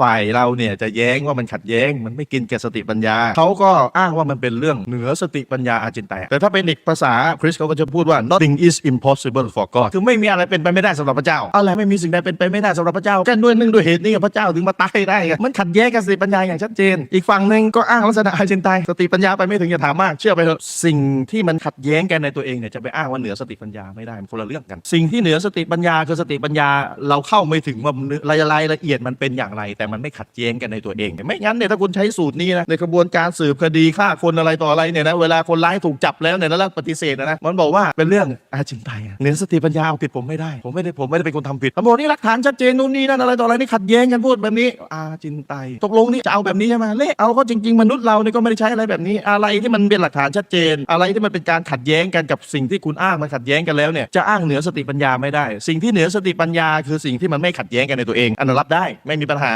ฝ่ายเราเนี่ยจะแย้งว่ามันขัดแย้ง มันไม่กินแก่สติปัญญา เขาก็อ้างว่ามันเป็นเรื่องเหนือสติปัญญาอาจินไตยแต่ถ้าเป็นอีกภาษาคริสเขาก็จะพูดว่า nothing is impossible for God คือไม่มีอะไรเป็นไปไม่ได้สำหรับพระเจ้าอะไรไม่มีสิ่งใดเป็นไปไม่ได้สำหรับพระเจ้าแค่ด้วยนื่งด้วยเหตุนี้พระเจ้าถึงมาตายได้มันขัดแย้งกับสติปัญญาอย่างชัดเจน อีกฝั่งหนึ่งก็อ้างลักษณะอาจินไตยสติปัญญาไปไม่ถึงอย่าถามมากเชื่อไปเถอะสิ่งที่มันขัดแย้งกันในตัวเองเนี่ยจะไปอ้างว่าเหนือสติปัญญาไม่ได้มันคนละเรื่องกัน สิ่งที่เหนือสติปัญญาคือสติปัญญาเราเข้าไม่ถึงว่ารายละเอียดมันเป็นอย่างไรแต่มันไม่ขัดแย้งกันในตัวเองไม่งั้นเนี่ยถ้าคุณใช้สูตรนี้นะในกระบวนการสืบคดีฆ่าคนอะไรต่ออะไรเนี่ยนะเวลาคนร้ายถูกจับแล้วเนี่ยแล้วปฏิเสธนะมันบอกว่าเป็นเรื่องอาจินไตยเหนือสติปัญญาเอาผิดผมไม่ได้ ผมไม่ได้ผมไม่ได้เป็นคนทำผิดตำรวจนี่หลักฐานชัดเจนนู่นนี่นั่นอะไรต่ออะไรนี่ขัดแย้งกันพูดแบบนี้ อาจินไตยตกลงนี่จะเอาแบบนี้ใช่ไหมเละเอาก็จริง ๆ มนุษย์เราเนี่ยก็ไม่ได้ใช้อะไรแบบนี้ อะไรที่มันเป็นหลักฐานชัดเจน อะไรที่มันเป็นการขัดแย้งกันกับสิ่งที่คุณอ้างมันขัดแย้งกันแล้วเนี่ยจะอ้างเหนือสติปัญญาไม่ได้ สิ่งที่เหนือสติปัญญา คือสิ่งที่มันไม่ขัดแย้งกันในตัวเองอันนั้นรับได้ไม่มีปัญหา